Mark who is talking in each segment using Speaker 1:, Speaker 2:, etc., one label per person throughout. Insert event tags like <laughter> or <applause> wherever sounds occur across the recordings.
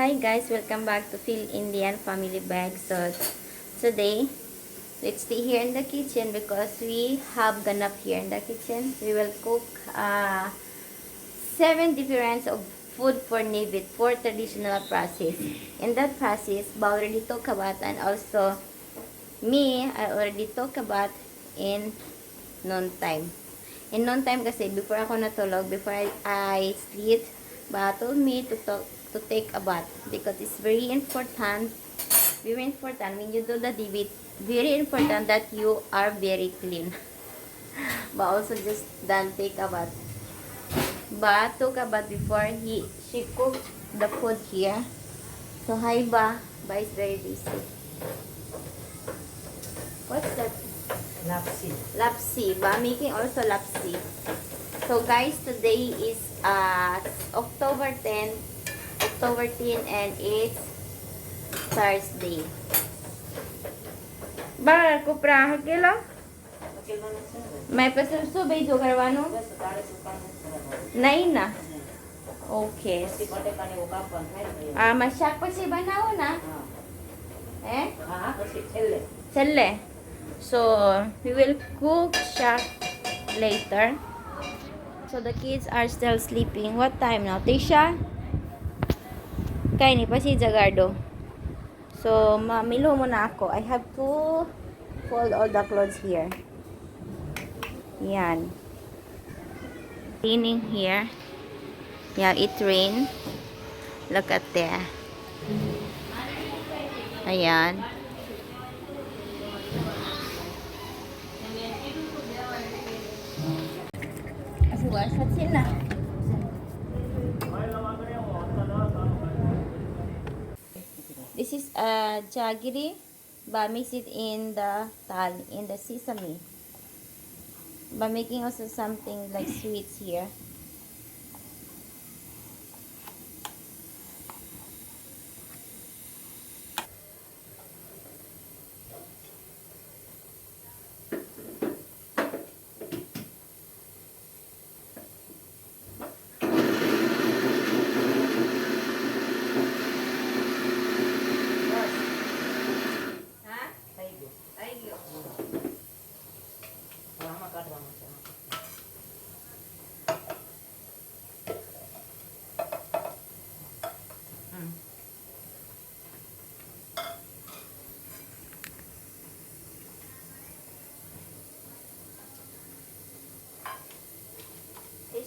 Speaker 1: Hi guys, welcome back to Phil Indian Family Bag. So today, let's stay here in the kitchen because we have ganap here in the kitchen. We will cook uh, seven different of food for Navit for traditional process. In that process, Ba already talk about and also me, I already talk about in noon time. In noon time kasi, before ako natulog, before I, I sleep, Ba told me to talk, to take a bath because it's very important, very important when you do the debit, very important that you are very clean. <laughs> Ba also just done take a bath. Ba took a bath before he she cooked the food here. So hi Ba, Ba is very busy. What's that?
Speaker 2: Lapsi.
Speaker 1: lapsi. Ba making also lapsi. So guys, today is uh, October 10, October 10 and it's Thursday. બહાર કપડા હકેલો મેં પછી શું બીજું કરવાનું નહીં ના ઓકે આમાં શાક પછી બનાવો ને હે છેલ્લે સો we will cook શાક later. So the kids are still sleeping. What time now? Tisha? kay ni પછી જગાડો so mamilo muna ako I have to fold all the clothes here yan raining here yeah it rain look at there ayan Bukas at sila. This is a jaggery, but mix it in the tal, in the sesame. But making also something like sweets here.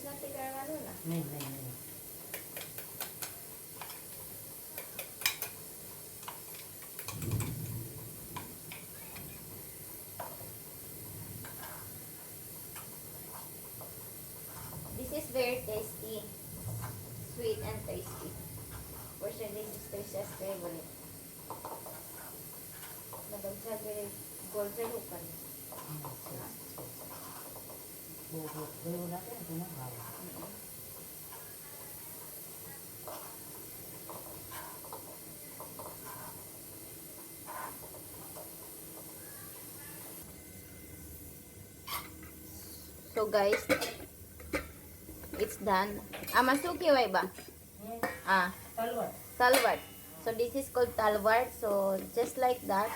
Speaker 1: Taste natin karamano na. This is very tasty. Sweet and tasty. For sure, this is Tricia's favorite. Nagagsa very golden So guys, it's done. Ah, masuki way ba? Ah, talwart. So this is called talwart. So just like that,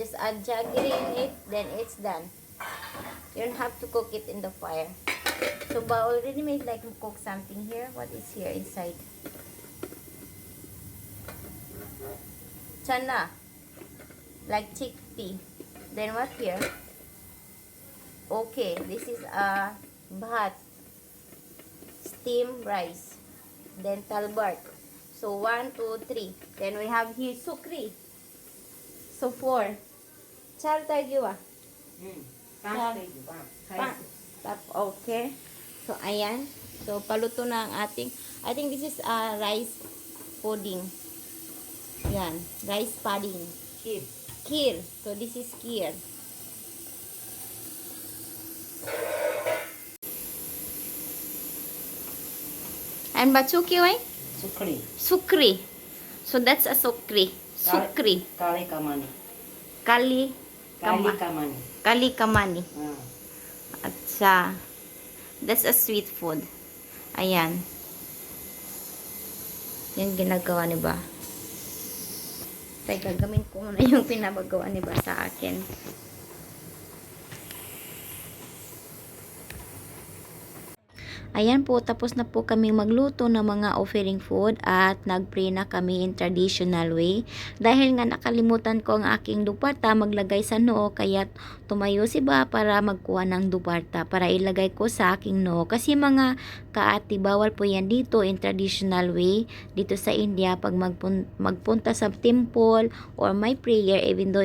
Speaker 1: just add jaggery in it, then it's done. You don't have to cook it in the fire. So ba already made like cook something here. What is here inside? Chana, like chickpea. Then what here? Okay, this is a bhat, steam rice, then talbart. So one, two, three. Then we have here sukri. So four. Char tayo ah. Pa. Pa. okay. So, ayan. So, paluto na ang ating, I think this is uh, rice pudding. Ayan. Rice pudding. Kheer. Kheer. So, this is kheer. And bachu ki
Speaker 2: eh?
Speaker 1: Sukri. Sukri. So, that's a sukri. Sukri.
Speaker 2: Kali kamani.
Speaker 1: Kali
Speaker 2: kamani.
Speaker 1: Kali
Speaker 2: kamani.
Speaker 1: Kali kamani.
Speaker 2: હા
Speaker 1: Atsa. That's a sweet food. Ayan. yung ginagawa ni ba. Teka, gagawin ko muna yung pinabagawa ni ba sa akin. Ayan po, tapos na po kami magluto ng mga offering food at nag-pray na kami in traditional way. Dahil nga nakalimutan ko ang aking duparta maglagay sa noo, kaya tumayo si ba para magkuha ng duparta para ilagay ko sa aking noo. Kasi mga kaati, bawal po yan dito in traditional way. Dito sa India, pag magpun- magpunta sa temple or may prayer, even though,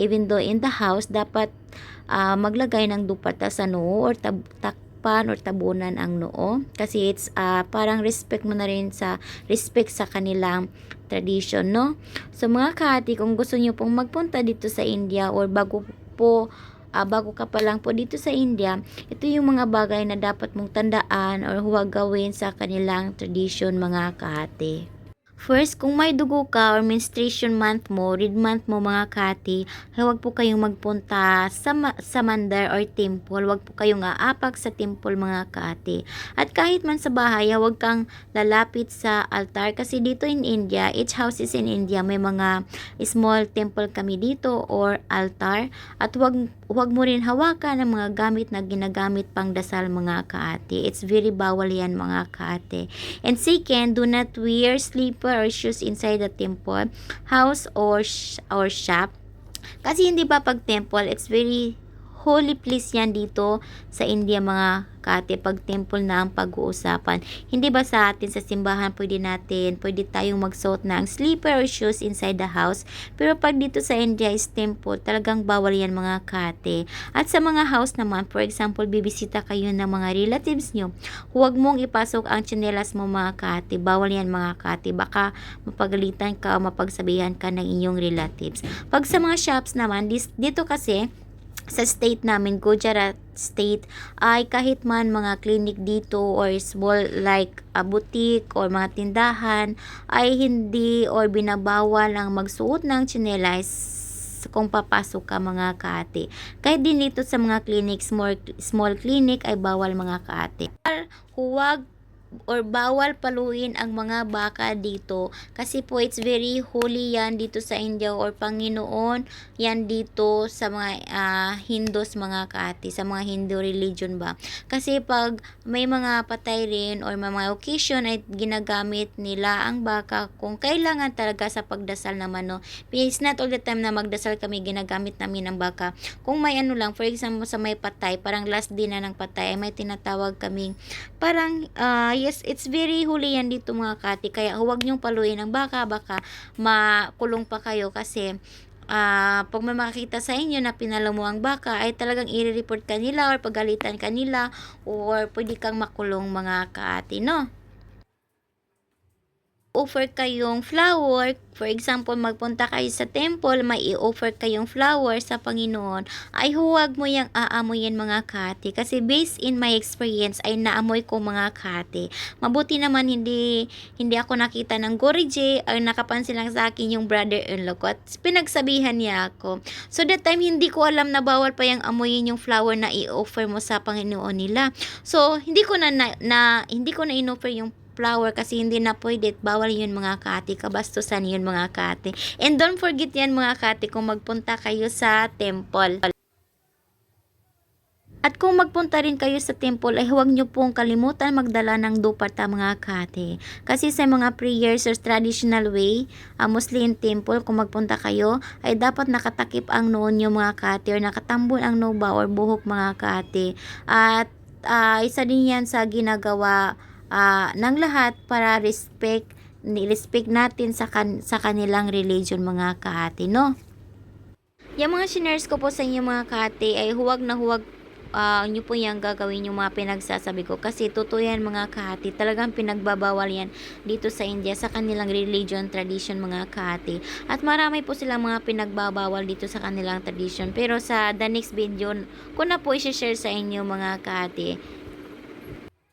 Speaker 1: even though in the house, dapat ah, maglagay ng duparta sa noo or tab- takpan or tabunan ang noo. Kasi it's ah, parang respect mo na rin sa respect sa kanilang tradition no? So mga kahati kung gusto niyo pong magpunta dito sa India or bago po ah, bago ka pa lang po dito sa India ito yung mga bagay na dapat mong tandaan or huwag gawin sa kanilang tradition mga kahati First, kung may dugo ka or menstruation month mo, read month mo mga kati, huwag po kayong magpunta sa, ma- sa mandar or temple. Huwag po kayong aapak sa temple mga kati. At kahit man sa bahay, huwag kang lalapit sa altar. Kasi dito in India, each houses in India, may mga small temple kami dito or altar. At huwag, huwag mo rin hawakan ng mga gamit na ginagamit pang dasal mga kaati. It's very bawal yan mga kaati. And second, do not wear slipper or shoes inside the temple, house or sh- or shop. Kasi hindi ba pag temple, it's very holy place yan dito sa India mga kate pag temple na ang pag-uusapan. Hindi ba sa atin sa simbahan pwede natin, pwede tayong magsuot ng slipper or shoes inside the house. Pero pag dito sa India is temple, talagang bawal yan mga kate. At sa mga house naman, for example, bibisita kayo ng mga relatives nyo, huwag mong ipasok ang tsinelas mo mga kate. Bawal yan mga kate. Baka mapagalitan ka o mapagsabihan ka ng inyong relatives. Pag sa mga shops naman, dito kasi, sa state namin, Gujarat state, ay kahit man mga clinic dito or small like a boutique or mga tindahan, ay hindi or binabawal ang magsuot ng tsinelas kung papasok ka mga kaate. Kahit din dito sa mga clinic, small, small clinic ay bawal mga kaate. Huwag or bawal paluin ang mga baka dito. Kasi po it's very holy yan dito sa India or Panginoon yan dito sa mga ah, Hindus mga kaati sa mga Hindu religion ba. Kasi pag may mga patay rin or may mga occasion ay ginagamit nila ang baka kung kailangan talaga sa pagdasal naman no. It's not all the time na magdasal kami ginagamit namin ang baka. Kung may ano lang for example sa may patay parang last din na ng patay ay may tinatawag kaming parang ah, yes it's very holy yan dito mga kati. Kaya huwag niyong paluin ang baka. Baka makulong pa kayo kasi ah pag may makakita sa inyo na pinalo ang baka ay talagang i-report ka nila or pagalitan ka nila or pwede kang makulong mga kaati no offer kayong flower, for example, magpunta kayo sa temple, may i-offer kayong flower sa Panginoon, ay huwag mo yung aamoyin mga kati. Kasi based in my experience, ay naamoy ko mga kati. Mabuti naman hindi hindi ako nakita ng gorije or nakapansin lang sa akin yung brother-in-law ko at pinagsabihan niya ako. So that time, hindi ko alam na bawal pa yung amoyin yung flower na i-offer mo sa Panginoon nila. So, hindi ko na, na, na hindi ko na in-offer yung flower kasi hindi na pwede. Bawal yun mga kati. Kabastusan yun mga kati. And don't forget yan mga kati kung magpunta kayo sa temple. At kung magpunta rin kayo sa temple ay huwag nyo pong kalimutan magdala ng duparta mga kate. Kasi sa mga prayers or traditional way, uh, mostly in temple, kung magpunta kayo, ay dapat nakatakip ang noon nyo mga kate or nakatambon ang noba or buhok mga kate. At ah, isa din yan sa ginagawa ah, ng lahat para respect ni-respect natin sa kan sa kanilang religion mga kahati no? Yung mga shiners ko po sa inyo mga kahati ay huwag na huwag ah, nyo po yung gagawin yung mga pinagsasabi ko. Kasi totoo yan mga kahati talagang pinagbabawal yan dito sa India sa kanilang religion tradition mga kahati. At marami po silang mga pinagbabawal dito sa kanilang tradition. Pero sa the next video ko na po i-share sa inyo mga kahati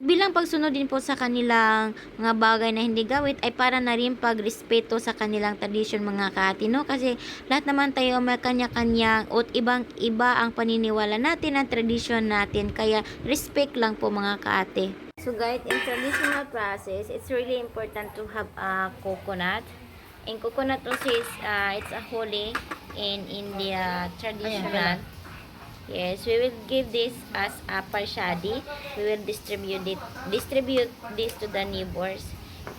Speaker 1: bilang pagsunod din po sa kanilang mga bagay na hindi gawit ay para na rin pagrespeto sa kanilang tradisyon mga kahati no kasi lahat naman tayo may kanya-kanyang at ibang iba ang paniniwala natin ang tradisyon natin kaya respect lang po mga kahati So guys, in traditional process, it's really important to have a coconut. In coconut also is, uh, it's a holy in India traditional. Yes, we will give this as a parshadi. We will distribute it, distribute this to the neighbors.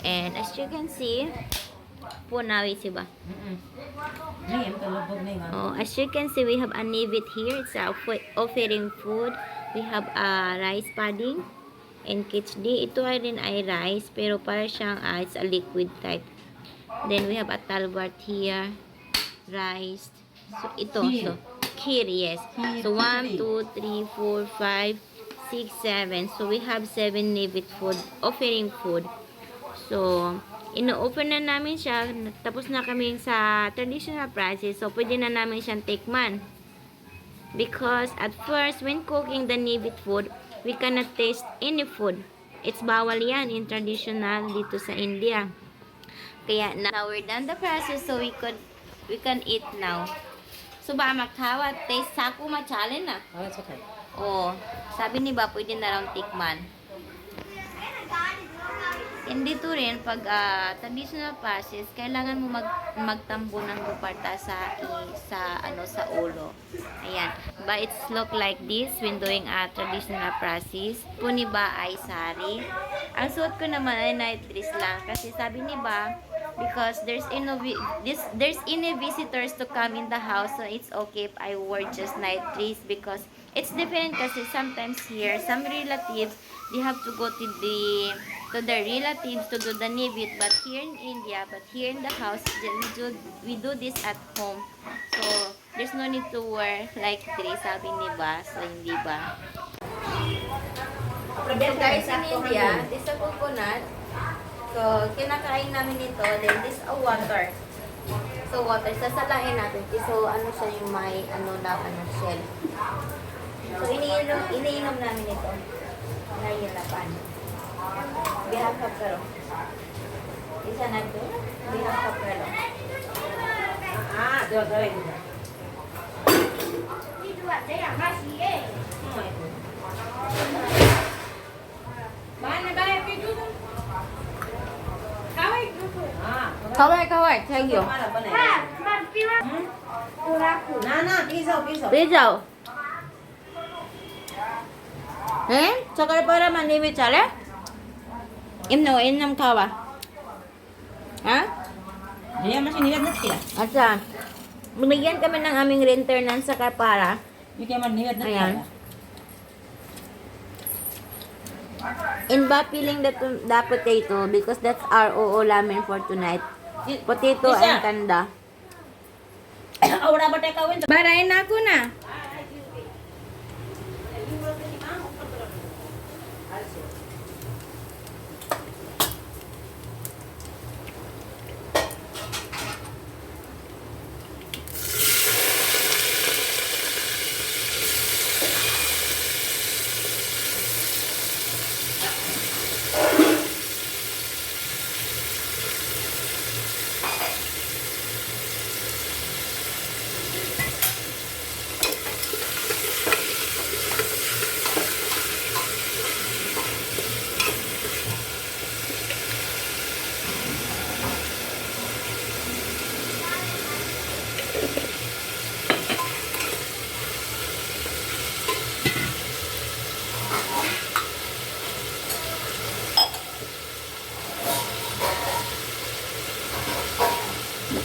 Speaker 1: And as you can see, punawi siba.
Speaker 2: Na yung
Speaker 1: Oh, as you can see, we have a nivit here. It's a offer- offering food. We have a rice pudding and khichdi. Ito ay rin ay rice, pero para siyang, ah, it's a liquid type. Then we have a talbart here, rice. So, ito. So, kheer, yes. So, 1,
Speaker 2: khichdi.
Speaker 1: 2, 3, 4, 5, 6, 7. So, we have 7 nivit food, offering food. So, ino-open na namin siya. Tapos na kami sa traditional process. So, pwede na namin siyang tikman. Because at first, when cooking the nibit food, we cannot taste any food. It's bawal yan in traditional dito sa India. Kaya now we're done the process so we could we can eat now. So ba magkawa taste sa ako machalin na.
Speaker 2: Ah, it's okay.
Speaker 1: Oh, sabi ni ba pwede na raw tikman. Hindi to rin pag ah, traditional process, kailangan mo mag magtambo ng buparta sa sa ano sa ulo. Ayan. Ba it's look like this when doing a traditional process. Puni ba ay sari. Ang suot ko naman ay night dress lang kasi sabi ni ba because there's no this there's any visitors to come in the house so it's okay if I wear just night dress because it's different kasi sometimes here some relatives they have to go to the to their relatives to do the nibit but here in India but here in the house we do we do this at home so there's no need to wear like dress sabi ni ba so hindi ba So guys, in India, this a coconut. So, kinakain namin ito. Then, this a water. So, water. Sasalain natin. So, ano siya yung may, ano na, ano, shell. So, iniinom, iniinom namin ito. Nahihirapan. Bihag ka pero. Isa na ito. Bihag ka pero.
Speaker 2: Ah, diwa, diwa, diwa. Ah,
Speaker 1: Kawai, kawai. Thank you.
Speaker 2: Para ba na yan? Hmm? Na, na, piso, piso.
Speaker 1: Bejaw. Eh? Sakal para manibit sale? Imno, inam kawa. Ha?
Speaker 2: Hindi naman sinilad na sila.
Speaker 1: Asa? Binigyan kami ng aming renter ng saka para.
Speaker 2: Kaya man nilad na
Speaker 1: Ayan.
Speaker 2: sila.
Speaker 1: In ba feeling that the potato because that's our uulamin for tonight. Potato
Speaker 2: Isa.
Speaker 1: and kanda. <coughs>
Speaker 2: Aura ba tayo kawin?
Speaker 1: Barayin na ako na.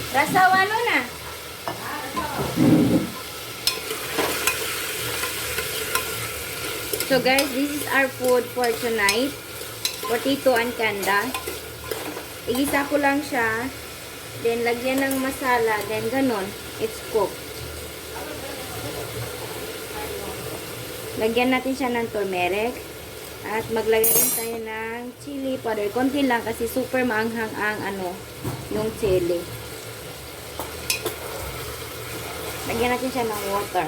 Speaker 1: Rasawalo na. So guys, this is our food for tonight. Potato and kanda. Igisa ko lang siya. Then, lagyan ng masala. Then, ganon. It's cooked. Lagyan natin siya ng turmeric. At maglagay rin tayo ng chili powder. Konti lang kasi super maanghang ang ano, yung chili. Lagyan natin siya ng water.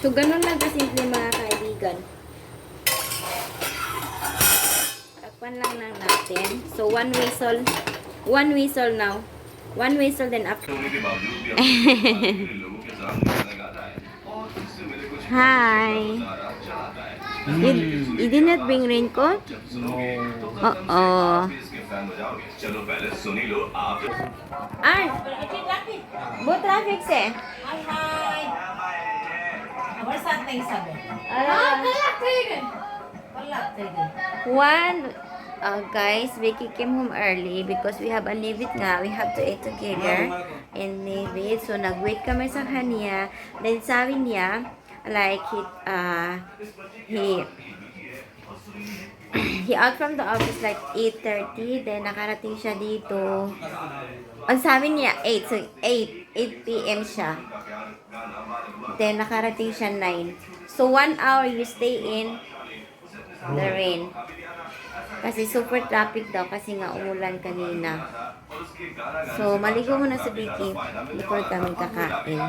Speaker 1: So, ganun lang kasimple mga kaibigan. Takpan lang lang natin. So, one whistle. One whistle now. One whistle then after. <laughs> Hi. You, you did not bring raincoat?
Speaker 3: No. Uh oh.
Speaker 1: Ay, bo traffic se.
Speaker 2: Hi, hi. Wala sa ating sabi.
Speaker 1: Ah,
Speaker 2: kalak tayo Kalak tayo
Speaker 1: One, uh, guys, Vicky came home early because we have a leave nga. We have to eat together and leave. So, nag-wait kami sa kanya. Then, sabi niya, like, he, uh, he, <clears throat> he out from the office like 8.30. Then, nakarating siya dito. Ang sabi niya, 8. So, 8. 8 p.m. siya. Then, nakarating siya 9. So, one hour you stay in the rain. Kasi super traffic daw kasi nga umulan kanina. So, maligo muna sa Vicky before kami kakain.